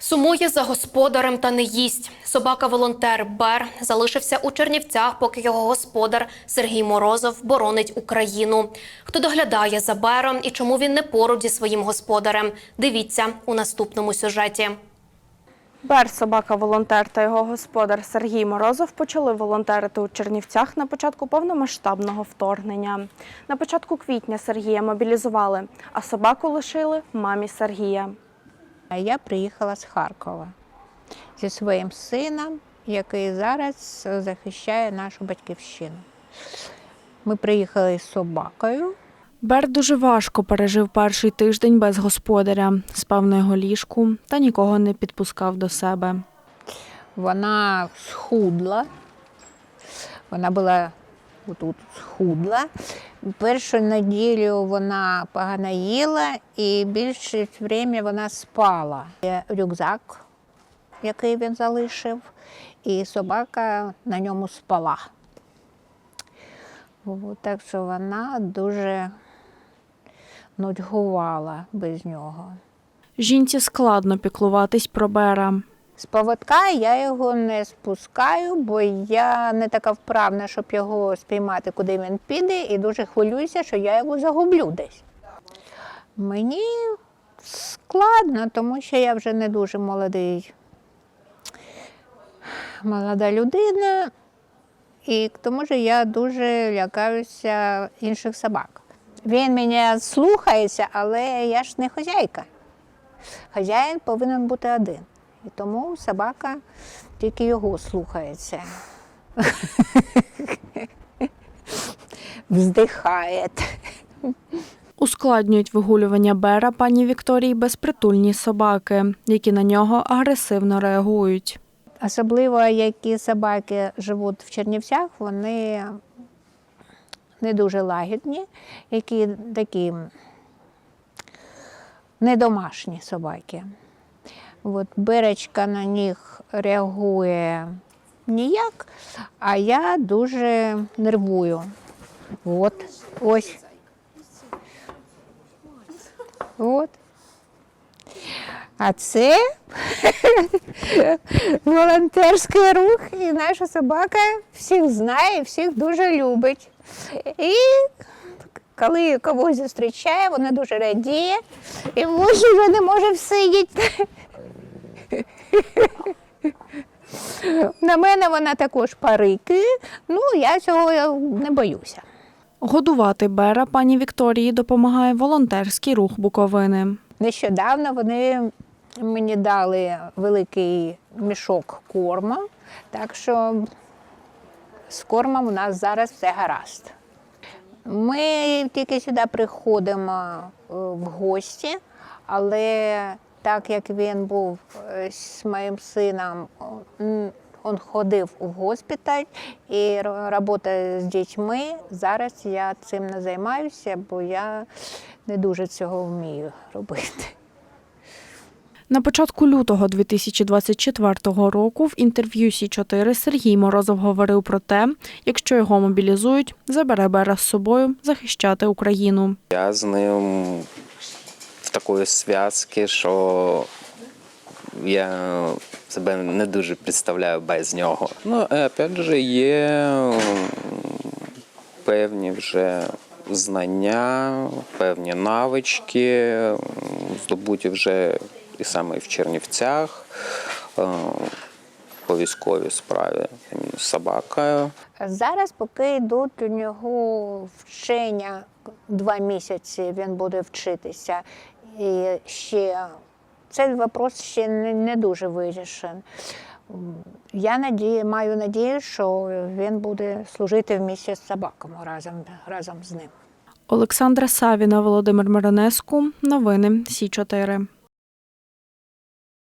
Сумує за господарем та не їсть. Собака-волонтер Бер залишився у Чернівцях, поки його господар Сергій Морозов боронить Україну. Хто доглядає за Бером і чому він не поруч зі своїм господарем? Дивіться у наступному сюжеті. Бер, собака-волонтер та його господар Сергій Морозов почали волонтерити у Чернівцях на початку повномасштабного вторгнення. На початку квітня Сергія мобілізували, а собаку лишили мамі Сергія. А Я приїхала з Харкова зі своїм сином, який зараз захищає нашу батьківщину. Ми приїхали з собакою. Бер дуже важко пережив перший тиждень без господаря, спав на його ліжку та нікого не підпускав до себе. Вона схудла. Вона була тут схудла. Першу неділю вона погано їла і більше время вона спала. Рюкзак, який він залишив, і собака на ньому спала. Так що вона дуже нудьгувала без нього. Жінці складно піклуватись про Бера. З поводка я його не спускаю, бо я не така вправна, щоб його спіймати, куди він піде, і дуже хвилююся, що я його загублю десь. Мені складно, тому що я вже не дуже молодий, молода людина, і к тому ж я дуже лякаюся інших собак. Він мене слухається, але я ж не хазяйка. Хазяїн повинен бути один. І тому собака тільки його слухається. Вздихає. Ускладнюють вигулювання Бера пані Вікторії безпритульні собаки, які на нього агресивно реагують. Особливо, які собаки живуть в Чернівцях, вони не дуже лагідні, які такі недомашні собаки. От Беречка на них реагує ніяк, а я дуже нервую. От, ось. От. А це волонтерський рух, і наша собака всіх знає, всіх дуже любить. І коли когось зустрічає, вона дуже радіє і може вже не може всидіти. На мене вона також парики, ну я цього не боюся. Годувати Бера пані Вікторії допомагає волонтерський рух Буковини. Нещодавно вони мені дали великий мішок корма, так що з кормом у нас зараз все гаразд. Ми тільки сюди приходимо е, в гості, але так як він був е, з моїм сином, він ходив у госпіталь і р- працює з дітьми. Зараз я цим не займаюся, бо я не дуже цього вмію робити. На початку лютого 2024 року в інтерв'ю Сі 4 Сергій Морозов говорив про те, якщо його мобілізують, забере Бера з собою захищати Україну. Я з ним такої зв'язки, що я себе не дуже представляю без нього. Ну, опять же, є певні вже знання, певні навички, здобуті вже і саме в Чернівцях. е, По військовій справі з собакою. Зараз, поки йдуть у нього вчення два місяці, він буде вчитися. І ще цей вопрос ще не, дуже вирішений. Я надію, маю надію, що він буде служити в місті з собаками разом, разом з ним. Олександра Савіна, Володимир Миронеску. Новини Сі 4